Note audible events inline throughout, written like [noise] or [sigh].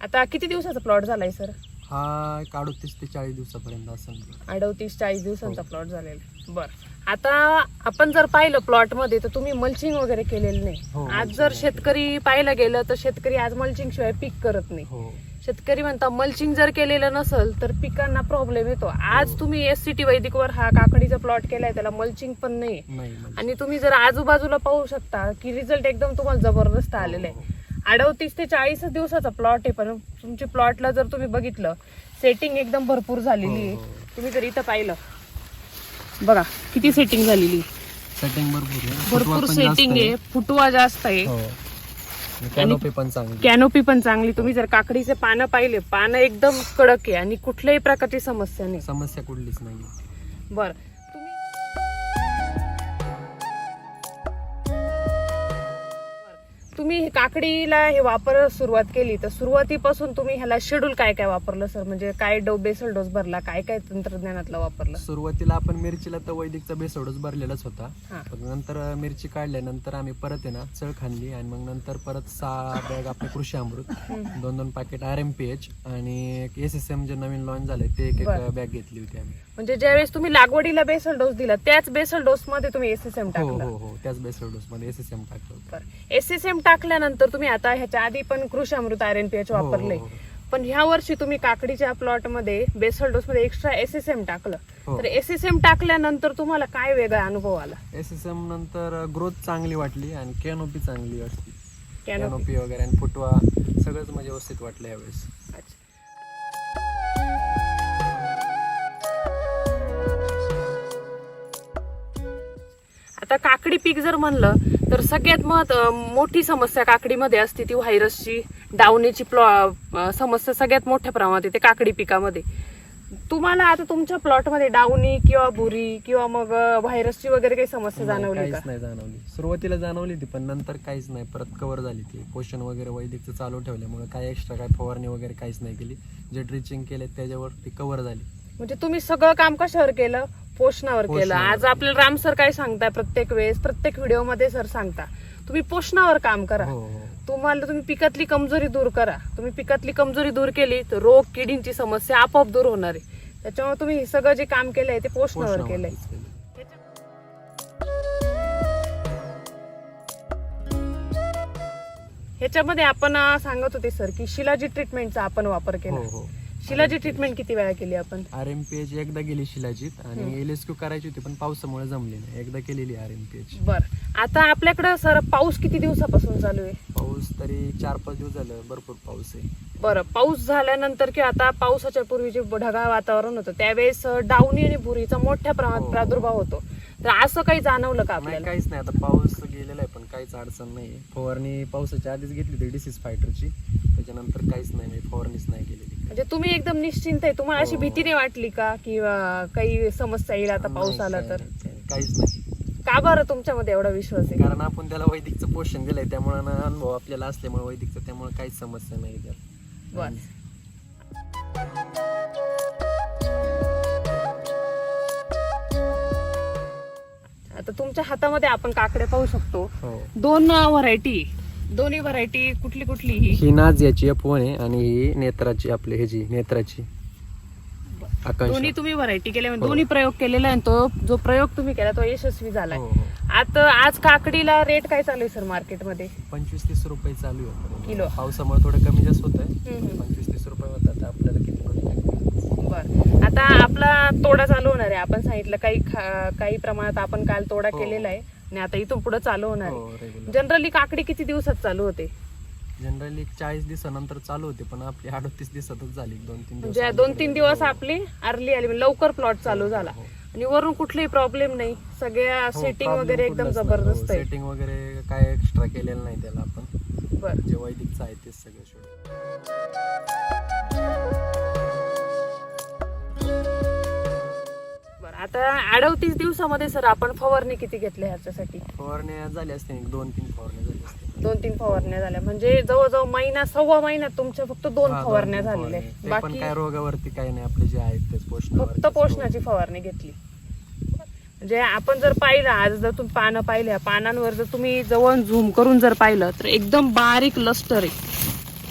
आता किती दिवसाचा प्लॉट झालाय सर हा एक अडतीस ते चाळीस दिवसापर्यंत असेल अडतीस चाळीस दिवसांचा प्लॉट झालेला. बर. आता आपण जर पाहिलं प्लॉटमध्ये तर तुम्ही मल्चिंग वगैरे केलेलं नाही. हो, आज जर. शेतकरी पाहायला गेलं तर शेतकरी आज मल्चिंग शिवाय पीक करत नाही. हो. शेतकरी म्हणता मल्चिंग जर केलेलं नसेल तर पिकांना प्रॉब्लेम येतो. आज हो. तुम्ही एस सी टी वैदिकवर हा काकडीचा प्लॉट केलाय त्याला मल्चिंग पण नाही नाही. आणि तुम्ही जर आजूबाजूला पाहू शकता की रिझल्ट एकदम तुम्हाला जबरदस्त आलेला हो, आहे अडतीस ते चाळीस दिवसाचा प्लॉट आहे पण तुमची प्लॉटला जर तुम्ही बघितलं सेटिंग एकदम भरपूर झालेली आहे. हो, हो. तुम्ही जर इथं पाहिलं बघा किती सेटिंग झालेली. सेटिंग भरपूर आहे. फुटवा भरपूर पण जास्त सेटिंग आहे. फुटवा जास्त आहे. हो. कॅनोपी पण चांगली कॅनोपी पण चांगली. तुम्ही जर काकडीचे पानं पाहिले पानं एकदम कडक आहे आणि कुठल्याही प्रकारची समस्या नाही. समस्या कुठलीच नाही बर. तुम्ही हे काकडीला हे वापर सुरुवात केली तर सुरुवातीपासून तुम्ही ह्याला शेड्यूल काय काय वापरलं सर म्हणजे काय डो बेसल डोस भरला काय काय तंत्रज्ञानातलं वापरलं? सुरुवातीला आपण मिरचीला तर वैदिकचा बेसोडच भरलेलाच होता. हा. नंतर मिरची काढल्यानंतर आम्ही परत आहे ना चळ खाल्ली आणि मग नंतर परत सहा बॅग आपले कृषी अमृत दोन दोन packet R M P H आणि एस एस एम जे नवीन लॉन्च झाले ते एक एक बरं. बॅग घेतली होती आम्ही. म्हणजे ज्यावेळेस तुम्ही लागवडीला बेसल डोस दिला त्याच बेसल डोस मध्ये तुम्ही एस एस एम हो टाकलं हो हो त्याच बेसोड डोस मध्ये एस एस एम टाकलं होतं एस एस एम टाकल्यानंतर तुम्ही आता ह्याच्या आधी पण Krishi Amrut R N P H हो, हो, वापरले हो. पण ह्या वर्षी तुम्ही काकडीच्या प्लॉटमध्ये बेसल डोस मध्ये एक्स्ट्रा एस एस एम टाकलं हो. तर एस एस एम टाकल्यानंतर तुम्हाला काय वेगळा अनुभव आला एस एस एम नंतर ग्रोथ चांगली वाटली आणि कॅनोपी चांगली वाटली. कॅनोपी वगैरे आणि फुटवा सगळंच म्हणजे व्यवस्थित वाटलं यावेळेस अच्छा. आता काकडी पीक जर म्हणलं तर सगळ्यात महत् मोठी समस्या काकडीमध्ये असते ती व्हायरसची डावणीची प्लॉ समस्या सगळ्यात मोठ्या प्रमाणात येते काकडी पिकामध्ये. तुम्हाला आता तुमच्या प्लॉटमध्ये डावणी किंवा भुरी किंवा मग व्हायरसची वगैरे काही समस्या जाणवली का? काहीच नाही जाणवली. सुरुवातीला जाणवली ती पण नंतर काहीच नाही. परत कव्हर झाली ती. पोषण वगैरे वैदिकचं चालू ठेवल्यामुळे काय एक्स्ट्रा काय फवारणी वगैरे काहीच नाही केली. जे ड्रिचिंग केले त्याच्यावर ती कव्हर झाली. म्हणजे तुम्ही सगळं काम कशावर केलं? पोषणावर केलं. आज आपल्याला राम सर काय सांगताय प्रत्येक वेळेस? प्रत्येक व्हिडिओमध्ये सर सांगता. तुम्ही पोषणावर काम करा. हो हो. तुम्हाला तुम्ही पिकातली कमजोरी दूर करा. तुम्ही पिकातली कमजोरी दूर केली तर रोग किडींची समस्या आपोआप दूर होणार आहे. त्याच्यामुळे तुम्ही हे सगळं जे काम केलंय ते पोषणावर केलंय. ह्याच्यामध्ये आपण सांगत होते सर की शिलाजी ट्रीटमेंटचा आपण वापर हो केला शिलाजी ट्रीटमेंट किती वेळा केली आपण? आर एम पी एच एकदा गेली शिलाजीत आणि एल एस क्यू करायची होती पण पावसामुळे जमली नाही. एकदा केलेली आर एम पी एच बर. आता आपल्याकडं सर पाऊस किती दिवसापासून चालू आहे? पाऊस तरी चार पाच दिवस झालं भरपूर पाऊस आहे. बरं. पाऊस झाल्यानंतर किंवा आता पावसाच्या पूर्वी जे ढगाळ वातावरण होतं त्यावेळेस डावणी आणि भुरीचा मोठ्या प्रमाणात हो. प्रादुर्भाव होतो. तर असं काही जाणवलं का आपल्याला? काहीच नाही. आता पाऊस गेलेला आहे पण काहीच अडचण नाही. फवारणी पावसाच्या आधीच घेतली होती डिसीज फायटरची त्याच्यानंतर काहीच नाही मी फवारणीच नाही केलेली. म्हणजे तुम्ही एकदम निश्चिंत आहे. तुम्हाला अशी हो. भीती नाही वाटली का? किंवा काही समस्या येईल आता पाऊस आला तर? काहीच नाही. का बरं तुमच्यामध्ये एवढा विश्वास आहे? कारण आपण त्याला वैदिकचं पोषण दिलंय. त्यामुळे अनुभव आपल्याला असल्यामुळे वैदिकचं त्यामुळे काहीच समस्या नाही त्याला. आता तुमच्या हातामध्ये आपण काकडे पाहू शकतो. हो. दोन व्हरायटी. दोन्ही व्हरायटी कुठली कुठली ही ही नाच याची एफ वन आहे आणि ही नेत्राची आपली ह्याची नेत्राची दोन्ही तुम्ही व्हरायटी केल्या म्हणजे. दोन्ही प्रयोग केलेला आहे तो जो प्रयोग तुम्ही केला तो यशस्वी झालाय. हो, हो. आता आज काकडीला रेट काय चालू आहे सर मार्केटमध्ये पंचवीस तीस रुपये चालू आहे. किलो. पावसामुळे थोडं कमी जास्त होत आहे. पंचवीस तीस रुपये होतात आपल्याला किती बर. आता आपला तोडा चालू होणार आहे. आपण सांगितलं काही काही प्रमाणात आपण काल तोडा हो. केलेला आहे. आणि आता इथून पुढे चालू होणार हो आहे रेग्युलर जनरली काकडी किती दिवसात चालू होते? जनरली चाळीस दिवसानंतर चालू होते पण आपली अडतीस दिवसातच झाली दोन तीन म्हणजे दिवस दोन तीन दिवस आपली अर्ली आली म्हणजे लवकर प्लॉट चालू झाला. हो. आणि वरून कुठलाही प्रॉब्लेम नाही. सगळ्या हो, सेटिंग वगैरे एकदम जबरदस्त आहे. सेटिंग वगैरे काय एक्स्ट्रा केलेलं नाही त्याला आपण. बर. जे वैदिकचं आहे तेच सगळं आता अडवतीस दिवसामध्ये सर आपण फवारणी किती घेतली ह्याच्यासाठी? फवारण्या झाल्या असते एक दोन तीन फवारण्या झाल्या दोन तीन फवारण्या झाल्या. म्हणजे जवळजवळ महिना सव्वा महिन्यात तुमच्या फक्त दोन हा, फवारण्या तीन झालेल्या फवारण्या. आहेत. ते पण बाकी काय रोगावरती काही नाही आपले जे आहेत तेच पोषणावर फक्त पोषणाची फवारणी घेतली. म्हणजे आपण जर पाहिलं आज जर तुम्ही पानं पाहिल्या पानांवर जर तुम्ही जवळ झूम करून जर पाहिलं तर एकदम बारीक लस्टर आहे.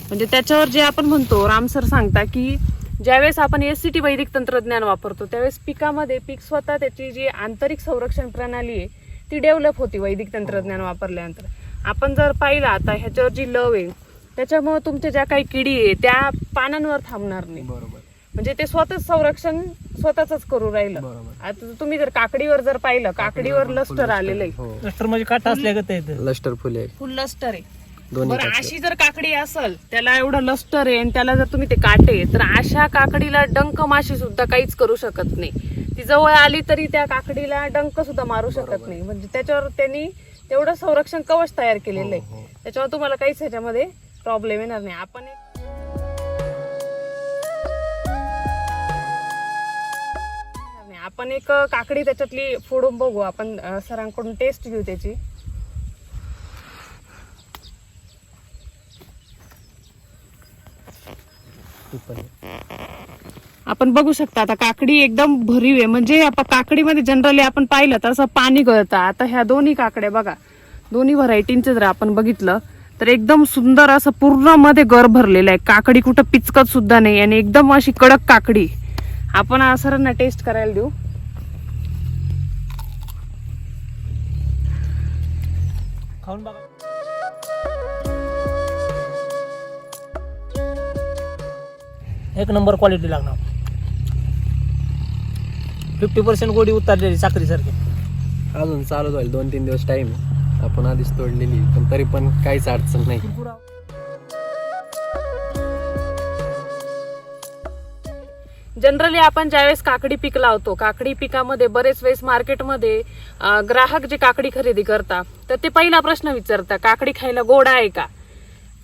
म्हणजे त्याच्यावर जे आपण म्हणतो रामसर सांगता की ज्यावेळेस आपण एस सी टी वैदिक तंत्रज्ञान वापरतो त्यावेळेस पिकामध्ये पीक स्वतः त्याची जी आंतरिक संरक्षण प्रणाली आहे ती डेव्हलप होती वैदिक तंत्रज्ञान वापरल्यानंतर. आपण जर पाहिलं आता ह्याच्यावर जी लव आहे त्याच्यामुळे तुमच्या ज्या काही किडी आहे त्या पानांवर थांबणार नाही. बरोबर. म्हणजे ते स्वतःच संरक्षण स्वतःच करू राहिलं. बरोबर. आता तुम्ही जर काकडीवर जर पाहिलं काकडीवर लस्टर आलेलं आहे. हो. लष्टर म्हणजे काटा असल्यागत आहे इथं. लष्टर फुले. फुल लस्टर आहे. बरं अशी जर काकडी असल त्याला एवढं लस्टर आहे आणि त्याला जर तुम्ही ते काटे तर अशा काकडीला डंक माशी सुद्धा काहीच करू शकत नाही. ती जवळ आली तरी त्या काकडीला डंक सुद्धा मारू शकत नाही. म्हणजे त्याच्यावर त्यांनी तेवढं संरक्षण कवच तयार केलेलं हो, आहे त्याच्यावर तुम्हाला काहीच ह्याच्यामध्ये प्रॉब्लेम येणार नाही. आपण आपण एक काकडी त्याच्यातली फोडून बघू. आपण सरांकडून टेस्ट घेऊ त्याची ती पण आहे. आपण बघू शकता आता काकडी एकदम भरीव आहे. म्हणजे आपण काकडीमध्ये जनरली आपण पाहिलं तर असं पाणी गळतं. आता ह्या दोन्ही काकड्या बघा दोन्ही व्हरायटींचे जर आपण बघितलं तर एकदम सुंदर असं पूर्णमध्ये गर भरलेलं आहे. काकडी कुठं पिचकत सुद्धा नाही आणि एकदम अशी कडक काकडी. आपण आसरांना सरांना टेस्ट करायला देऊ. खाऊन बघा. एक नंबर क्वालिटी लागणार. फिफ्टी पर्सेंट गोडी उतरलेली साखरीसारखी. अजून चालूच होईल दोन तीन दिवस टाइम आपण आधीच तोडलेली पण तरी पण काहीच अडचण नाही. जनरली आपण ज्यावेळेस काकडी पीक लावतो काकडी पिकामध्ये बरेच वेळेस मार्केटमध्ये ग्राहक जे काकडी खरेदी करतात तर ते पहिला प्रश्न विचारतात काकडी खायला गोड आहे का?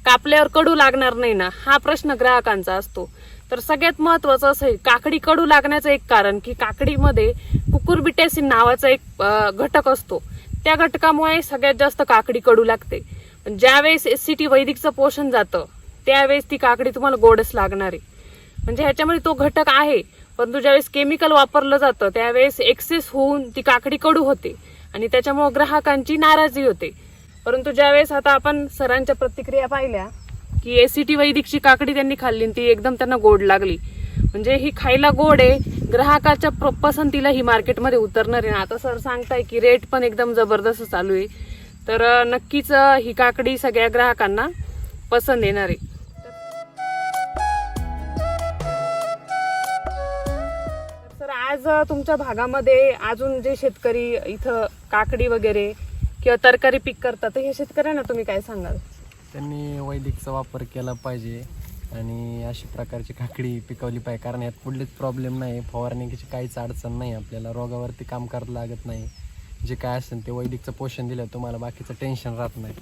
कापल्यावर कडू लागणार नाही ना? हा प्रश्न ग्राहकांचा असतो. तर सगळ्यात महत्वाचं असं आहे काकडी कडू लागण्याचं एक कारण की काकडीमध्ये कुकुरबिटॅसिन नावाचा एक घटक असतो. त्या घटकामुळे सगळ्यात जास्त काकडी कडू लागते. पण ज्यावेळेस एस सी टी वैदिकचं पोषण जातं त्यावेळेस ती काकडी तुम्हाला गोडच लागणार. आहे म्हणजे ह्याच्यामध्ये तो घटक आहे परंतु ज्यावेळेस केमिकल वापरलं जातं त्यावेळेस एक्सेस होऊन ती काकडी कडू होते आणि त्याच्यामुळे ग्राहकांची नाराजी होते. परंतु ज्यावेळेस आता आपण सरांच्या प्रतिक्रिया पाहिल्या की एसीटी वैदिकची काकडी त्यांनी खाल्ली ती एकदम त्यांना गोड लागली. म्हणजे ही खायला गोड आहे ग्राहकाच्या पसंतीला ही मार्केटमध्ये उतरणार आहे ना. आता सर सांगताय की रेट पण एकदम जबरदस्त चालू आहे. तर नक्कीच ही काकडी सगळ्या ग्राहकांना पसंत येणार आहे. सर आज तुमच्या भागामध्ये अजून जे शेतकरी इथं काकडी वगैरे किंवा तरकारी पीक करतात तर हे शेतकऱ्यांना तुम्ही काय सांगाल? त्यांनी वैदिकचा वापर केला पाहिजे आणि अशी प्रकारची काकडी पिकवली पाहिजे. कारण यात कुठलेच प्रॉब्लेम नाही. फवारणीची काहीच अडचण नाही. आपल्याला रोगावरती काम करायला लागत नाही. जे काय असेल ते वैदिकचं पोषण दिलं तुम्हाला बाकीचं टेन्शन राहत नाही.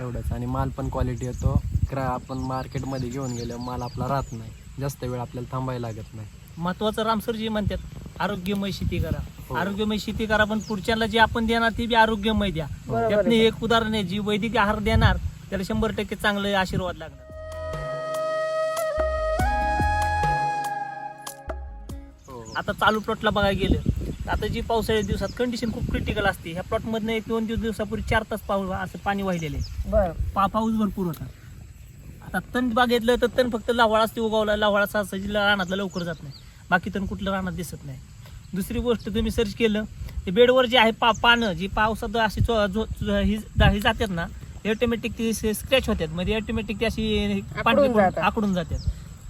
एवढंच. आणि माल पण क्वालिटी येतो. क्रा आपण मार्केटमध्ये घेऊन गेलो माल आपला राहत नाही. जास्त वेळ आपल्याला थांबायला लागत नाही. महत्वाचं रामसरजी म्हणतात आरोग्यमय शेती करा. हो. आरोग्यमय शेती करा पण पुढच्याला जे आपण देणार ते बी आरोग्यमय द्या. बरोबर त्यातनं. एक उदाहरण आहे जी वैदिक आहार देणार त्याला शंभर टक्के चांगले आशीर्वाद लागणार. आता चालू प्लॉटला बघायला गेलं आता जी पावसाळ्या दिवसात कंडिशन खूप क्रिटिकल असते. ह्या प्लॉटमधनं एक दोन दिवस दिवसापूर्वी चार तास पाऊस असं पाणी वाहिलेलं पा पाऊस भरपूर होता. आता तण बागेतलं तर तण फक्त लावाळाच ते उगवला लावाळा सहजी रानातला लवकर जात नाही. बाकी तण कुठलं रानात दिसत नाही. दुसरी गोष्ट तुम्ही सर्च केलं ते बेडवर जे आहे पा पानं जी पावसात अशी ही जातात ना ऑटोमॅटिक ती स्क्रॅच होतात. म्हणजे ऑटोमॅटिक ती अशी पांढरी जातात. आकडून जातात.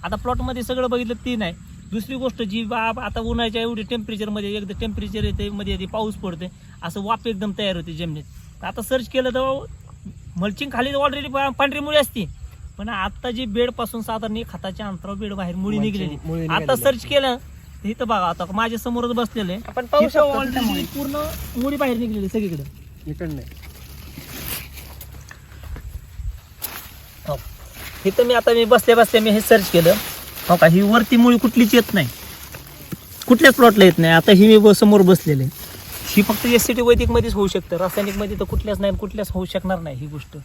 आता प्लॉटमध्ये सगळं बघितलं ती नाही. दुसरी गोष्ट जी बा- आता उन्हाळ्याच्या एवढी टेम्परेचरमध्ये एकदा टेम्परेचर येते मध्ये येते पाऊस पडते. असं वाफ एकदम तयार होते जमिनीत. तर आता सर्च केलं तर मल्चिंग खाली ऑलरेडी पांढरी मुळी असते. पण आता जी बेडपासून साधारण एक हाताच्या अंतरावर बेड बाहेर मुळी मुळी निघलेली. आता निघालेली. सर्च केलं तर इथं बघा आता माझ्या समोरच बसलेलं. आहे आपण पाहू इथं शकतो already पूर्ण मुळी बाहेर निघलेली सगळीकडे. हो. इथं मी आता मी बसल्या बसल्या मी हे सर्च केलं. हो का? ही वरती मुळी कुठलीच येत नाही. कुठल्याच प्लॉटला येत नाही. आता ही मी समोर बसलेले ही फक्त एस सी टी वैदिक मध्येच होऊ शकतं. रासायनिकमध्ये तर कुठल्याच नाही कुठल्याच होऊ शकणार नाही ही गोष्ट.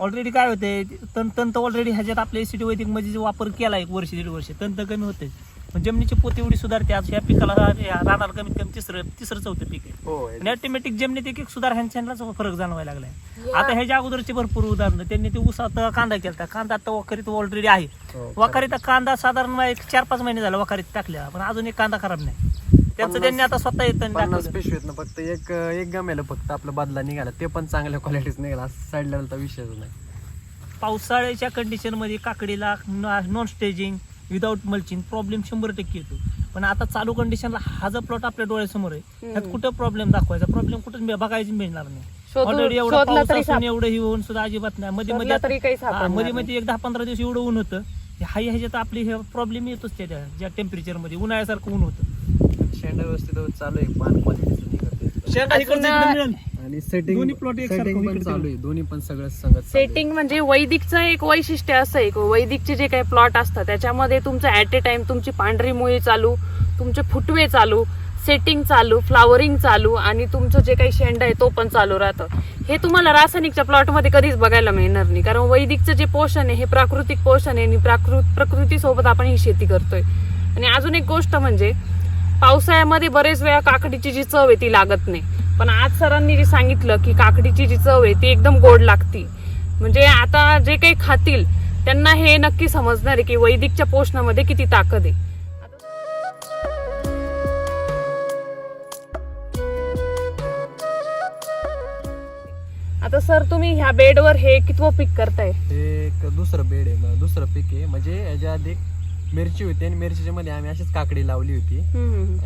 ऑलरेडी काय होते तंत तंत ऑलरेडी ह्याच्यात आपल्या एस सी टी वैदिकमध्ये जे वापर केला एक वर्ष दीड वर्ष. तंत कमी होते पण जमिनीची पोत एवढी सुधारते आज ह्या पिकाला या रानाला कमीत कमी तिसरं तिसरं चौथं पीक आहे. हो आणि ऑटोमॅटिक जमिनीत एक एक सुधार ह्यांच्यालाच फरक जाणवायला लागलाय. आता ह्याच्या अगोदरचे भरपूर उदाहरणं त्यांनी ते ऊसात कांदा केला कांदा आता वखारीत ऑलरेडी आहे. हो, वखारीत कांदा साधारण एक चार पाच महिने झाला वखारीत टाकल्या पण अजून एक कांदा खराब नाही. त्यांचं त्यांनी आता स्वतः येतं पिशवीत फक्त एक एक गमेलं फक्त आपलं बदला निघाला. ते पण चांगल्या क्वालिटीच निघाला. साईड लेवलचा विषयच नाही. पावसाळ्याच्या कंडिशनमध्ये काकडीला non staging without mulching problem शंभर टक्के येतो. पण आता चालू कंडिशनला हा जर प्लॉट आपल्या डोळ्यासमोर आहे त्यात. कुठं प्रॉब्लेम दाखवायचा? प्रॉब्लेम कुठं बघायची मिळणार नाही. ऑलरेडी एवढा शोधला पाऊस तरी असून एवढं ही होऊन सुद्धा अजिबात नाही. मध्ये मध्ये मध्ये. मध्ये एक दहा पंधरा दिवस एवढं ऊन होतं. हाय ह्याच्यात आपली हे प्रॉब्लेम येतोच त्या ज्या टेम्परेचरमध्ये. उन्हाळ्यासारखं ऊन होतं. शेंडा व्यवस्थित चालू आहे. पान क्वालिटीचं आणि सेटिंग दोन्ही plot एकसारखं सेटिंग पण इकडे चालू आहे. दोन्ही पण सगळं संगत चालू आहे. सेटिंग म्हणजे वैदिकचं एक वैशिष्ट्य असं आहे की वैदिकचे जे काही प्लॉट असतात त्याच्यामध्ये तुमचं ऍट ए टाइम तुमची पांढरी मुळी चालू तुमचे फुटवे चालू सेटिंग चालू फ्लावरिंग चालू आणि तुमचं जे काही शेंड आहे तो पण चालू राहतं. हे तुम्हाला रासायनिकच्या प्लॉटमध्ये कधीच बघायला मिळणार नाही. कारण वैदिकचं जे पोषण आहे हे प्राकृतिक पोषण आहे आणि प्राकृत प्रकृतीसोबत आपण ही शेती करतोय. आणि अजून एक गोष्ट म्हणजे पावसाळ्यामध्ये बरेच वेळा काकडीची जी चव आहे ती लागत नाही. पण आज सरांनी जे सांगितलं की काकडीची जी चव आहे ती एकदम गोड लागती. म्हणजे आता जे काही खातील त्यांना हे नक्की समजणार आहे की वैदिकच्या पोषणामध्ये किती ताकद आहे. आता सर तुम्ही ह्या बेडवर हे कितवं पीक करताय? हे एक दुसरं बेड आहे दुसरं पीक आहे. म्हणजे याच्या आधी मिरची होती आणि मिरचीच्या मध्ये आम्ही अशीच काकडी लावली होती.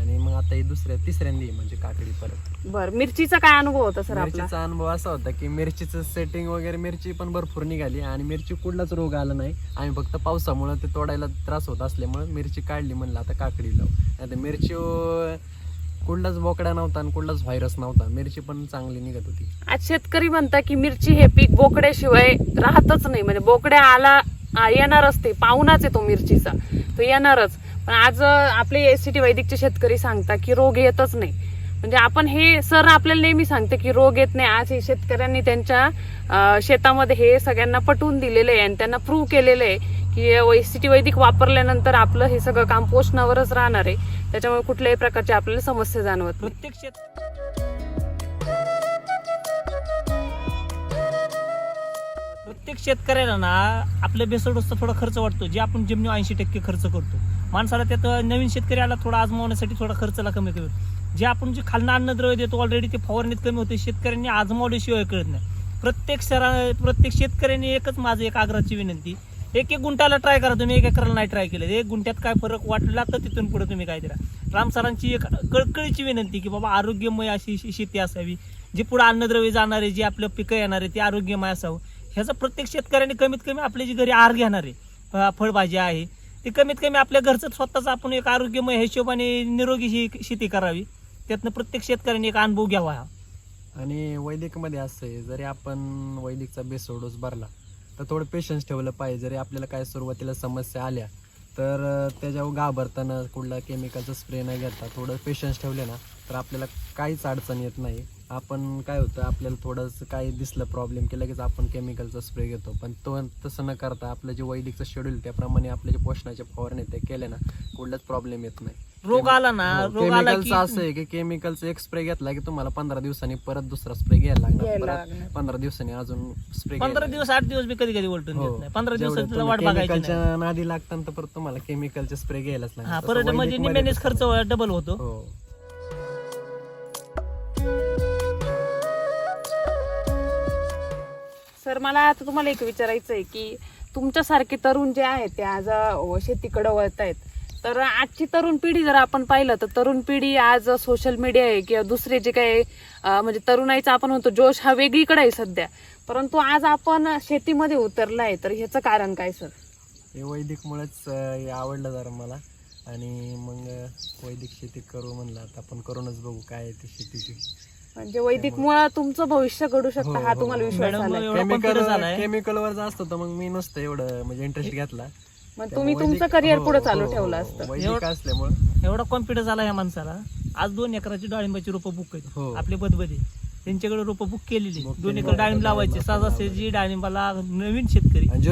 आणि मग आता ही दुसऱ्या तिसऱ्यांदी आहे म्हणजे काकडी परत. बर मिरचीचा काय अनुभव होता सर आपला? मिरचीचा अनुभव असा होता की मिरचीचं सेटिंग वगैरे मिरची पण भरपूर निघाली आणि मिरची कुठलाच रोग आला नाही. आम्ही फक्त पावसामुळे ते तोडायला त्रास होत असल्यामुळे मिरची काढली म्हणलं आता काकडी लावू. आता मिरची अं, कुठलाच बोकडा नव्हता आणि कुठलाच व्हायरस नव्हता. मिरची पण चांगली निघत होती. आज शेतकरी म्हणता की मिरची हे पीक बोकड्याशिवाय राहतच नाही. म्हणजे बोकड्या आला येणारच ते. पाहुणाच आहे तो मिरचीचा. तो येणारच. पण आज आपले एस सी टी वैदिकचे शेतकरी सांगता की रोग येतच नाही. म्हणजे आपण हे सर आपल्याला नेहमी सांगते की रोग येत नाही. आज हे शेतकऱ्यांनी त्यांच्या शेतामध्ये हे सगळ्यांना पटवून दिलेलं आहे आणि त्यांना प्रूव्ह केलेलं आहे की एस सी टी वैदिक वापरल्यानंतर आपलं हे सगळं काम पोषणावरच राहणार आहे. त्याच्यामुळे कुठल्याही प्रकारची आपल्याला समस्या जाणवत प्रत्येक शेत प्रत्येक शेतकऱ्याला ना आपल्या बेसडोसचा थोडा खर्च वाटतो जे आपण जमिनी ऐंशी टक्के खर्च करतो. माणसाला त्यात नवीन शेतकरी आला थोडा आजमावण्यासाठी थोडा खर्चला कमी करतो जे आपण जे खालना अन्नद्रव्य देतो ऑलरेडी ते फवारणीत कमी होते शेतकऱ्यांनी आजमावल्याशिवाय कळत नाही. प्रत्येक शहरा प्रत्येक शेतकऱ्यांनी एकच माझं एक आग्रहाची विनंती एक एक गुंटाला ट्राय करा तुम्ही एक एकराला नाही ट्राय केलं. एक गुंठ्यात काय फरक वाटला तर तिथून पुढे तुम्ही काय करा. राम सरांची एक कळकळीची विनंती की बाबा आरोग्यमय अशी शेती असावी. जी पुढे अन्नद्रव्य जाणारे जे आपलं पिकं येणारे ते आरोग्यमय असावं. ह्याचा प्रत्येक शेतकऱ्याने कमीत कमी आपले जी घरी आहार घेणार आहे फ- फळभाज्या आहे ते कमीत कमी आपल्या घरचं स्वतःच आपण एक आरोग्यमय हिशोबाने निरोगी ही शेती करावी. त्यातनं प्रत्येक शेतकऱ्याने एक अनुभव घ्यावा हा. आणि वैदिकमध्ये असं आहे जरी आपण वैदिकचा बेसो डोस भरला तर थोडं पेशन्स ठेवलं पाहिजे. जरी आपल्याला काय सुरुवातीला समस्या आल्या तर त्याच्यावर घाबरताना कुठला केमिकलचा स्प्रे न घेता थोडं पेशन्स ठेवले ना तर आपल्याला काहीच अडचण येत नाही. आपण काय होतं आपल्याला थोडंसं काही दिसलं प्रॉब्लेम की लगेच आपण केमिकलचा स्प्रे घेतो. पण तो तसं न करता आपलं जे वैदिकचं शेड्यूल त्याप्रमाणे आपले जे पोषणाचे फवारणी ते केले ना कुठलाच प्रॉब्लेम येत नाही. रोग आला ना रोग आला केमिकलचं असं की आहे की केमिकलचा एक स्प्रे घेतला की तुम्हाला पंधरा दिवसांनी परत दुसरा स्प्रे घ्यायला लागणार. घ्यायला परत. पंधरा दिवसांनी अजून स्प्रे पंधरा दिवस आठ दिवस मी कधी कधी उलटून हो. देत नाही. पंधरा दिवसाची वाट बघायची नाही. केमिकलच्या नादी लागताना तर परत तुम्हाला केमिकलचे स्प्रे घ्यायलाच हा लागणार परत म्हणजे खर्च. डबल होतो. हो. सर मला आता तुम्हाला एक विचारायचं आहे की तुमच्यासारखे तरुण जे आहेत ते आज शेतीकडं शेतीकडे वळत आहेत तर आजची तरुण पिढी जर आपण पाहिलं तर तरुण पिढी आज सोशल मीडिया आहे किंवा दुसरे जे काही म्हणजे तरुणाईचा आपण म्हणतो जोश हा वेगळीकडे आहे सध्या. परंतु आज आपण शेतीमध्ये उतरलाय तर ह्याचं कारण काय सर? हे वैदिकमुळेच हे आवडलं जरा मला. आणि मग वैदिक शेती करू म्हणलं आता आपण करूनच बघू काय आहे ती शेतीची. म्हणजे वैदिक मुळे तुमचं भविष्य घडू शकतं हो, हा. हो, तुम्हाला हो. विश्वास मॅडम, आलाय. एवढा केमिकल confidence आलाय. केमिकल वर तर मग मी नसतं एवढं म्हणजे इंटरेस्ट घेतला. मग तुम्ही त्यामुळे तुमचं वैदिक- करिअर हो, पुढे चालू हो, ठेवलं हो, असतं. वैदिक एवढं- असल्यामुळं. एवढा कॉन्फिडन्स आला या माणसाला. आज दोन एकराची डाळिंबाची रोपं बुक हो. आहेत आपले बदबदे त्यांच्याकडे रोपं बुक केलेली Book दोन केलेली एकर डाळिंब. लावायचे. सहजासहजी डाळिंबाला नवीन शेतकरी. आणि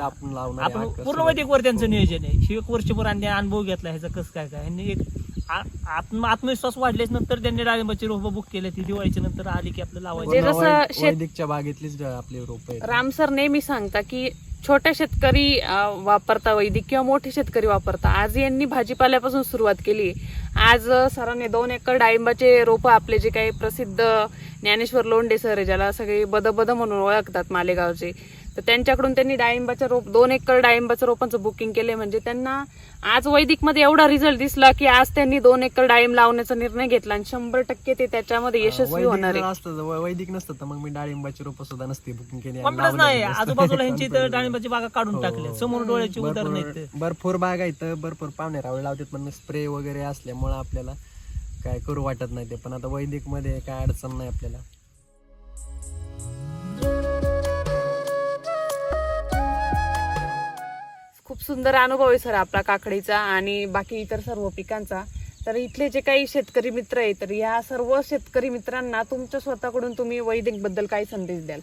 आपण लावणार आपण हा पूर्ण वैदिक वर त्यांचं नियोजन आहे. हे एक वर्षभर आणि अनुभव घेतला ह्याचा कसं काय काय. आणि एक आत्म आत्मविश्वास वाढल्याच नंतर त्यांनी डाळिंबाची रोपं बुक केली. ती दिवाळीच्या नंतर आली की आपलं लावायचं. म्हणजे पूर्ण जसं वैद- शेत- वैदिकच्या बागेतलीच आपले रोप राम सर नेहमी सांगता की छोटे शेतकरी अं, वापरता वैदिक किंवा मोठे शेतकरी वापरता. आज यांनी भाजीपाल्यापासून सुरुवात केली. आज अं, सरांनी दोन एकर डाळिंबाचे रोप आपले जे काही प्रसिद्ध ज्ञानेश्वर लोंढे सर आहे ज्याला सगळे बद बद म्हणून ओळखतात मालेगावचे. तर त्यांच्याकडून त्यांनी डाळिंबाच्या रोप दोन एकर डाळिंबाच्या रोपांचं बुकिंग केले म्हणजे त्यांना आज वैदिकमध्ये एवढा रिझल्ट दिसला की आज त्यांनी दोन एकर डाळिंब लावण्याचा निर्णय घेतला आणि शंभर टक्के ते त्याच्यामध्ये यशस्वी वैदिक होणार असतं वैदिक नसतं तर मग मी डाळिंबाची रोपं सुद्धा नसती बुकिंग केली कॉन्फिडन्स नाही. आजूबाजूला ह्यांची तर [laughs] डाळिंबाची बागा काढून हो. टाकल्या. समोर डोळ्याची उदाहरण भरपूर आहेत भरपूर बाग आहेत भरपूर पाहुणे रावळे लावतात पण स्प्रे वगैरे असल्यामुळे आपल्याला काय करू वाटत नाही ते. पण आता वैदिकमध्ये काय अडचण नाही आपल्याला. खूप सुंदर अनुभव आहे सर आपला काकडीचा आणि बाकी इतर सर्व पिकांचा. तर इथले जे काही शेतकरी मित्र आहेत तर या सर्व शेतकरी मित्रांना तुमच्या स्वतःकडून तुम्ही वैदिकबद्दल काय संदेश द्याल?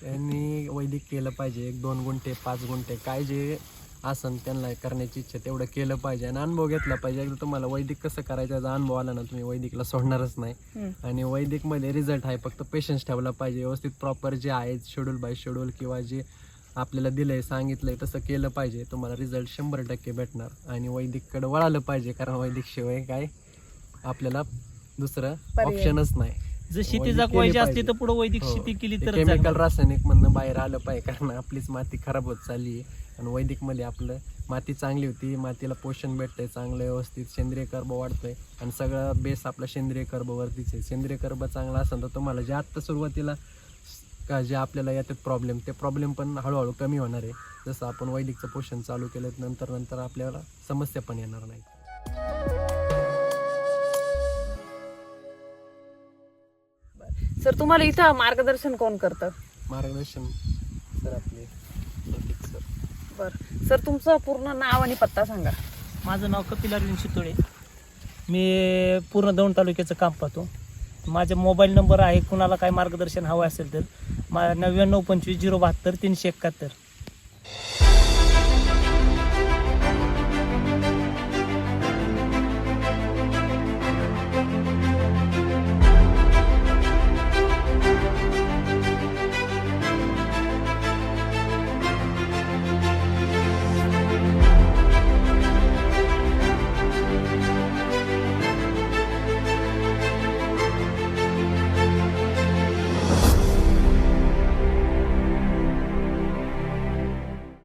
त्यांनी वैदिक केलं पाहिजे. एक दोन गुंठे पाच गुंठे काय जे आसन त्यांना करण्याची इच्छा तेवढं केलं पाहिजे आणि अनुभव घेतला पाहिजे. एकदा तुम्हाला वैदिक कसं करायचं याचा अनुभव आला ना तुम्ही वैदिकला सोडणारच नाही. आणि वैदिकमध्ये रिझल्ट आहे फक्त पेशन्स ठेवला पाहिजे. व्यवस्थित प्रॉपर जे आहे शेड्यूल बाय शेड्यूल किंवा जे आपल्याला दिलंय सांगितलंय तसं केलं पाहिजे. तुम्हाला रिझल्ट शंभर टक्के भेटणार. आणि वैदिककडे वळालं पाहिजे कारण वैदिक शिवाय काय आपल्याला दुसरं पर्याय. ऑप्शनच नाही. जर शेती वैदिक जगवायची केली असली तर पाहिजे. पुढे वैदिक हो. शेती केली ते तर केमिकल रासायनिक मधनं बाहेर आलं पाहिजे कारण आपलीच माती खराब होत चालली आहे आणि वैदिकमध्ये आपलं माती चांगली होती मातीला पोषण भेटतंय चांगलं व्यवस्थित सेंद्रिय कर्ब वाढतोय. आणि सगळं बेस आपला सेंद्रिय कर्बवरतीच आहे. सेंद्रिय कर्ब चांगला असेल तर तुम्हाला जे आत्ता सुरुवातीला का जे आपल्याला येतात प्रॉब्लेम ते प्रॉब्लेम पण हळूहळू कमी होणार आहे. जसं आपण वैदिकचं पोषण चालू केलं नंतर नंतर आपल्याला समस्या पण येणार नाही सर तुम्हाला इथं मार्गदर्शन कोण करतं? मार्गदर्शन सर आपले प्रतीक सर. बर. सर तुमचं पूर्ण नाव आणि पत्ता सांगा. माझं नाव कपिल अरविंद शितोळे. मी पूर्ण दौंड तालुक्याचं काम पाहतो. माझा मोबाईल नंबर आहे कुणाला काय मार्गदर्शन हवं असेल तर. मा नव्याण्णव पंचवीस झिरो बहात्तर तीनशे एकाहत्तर.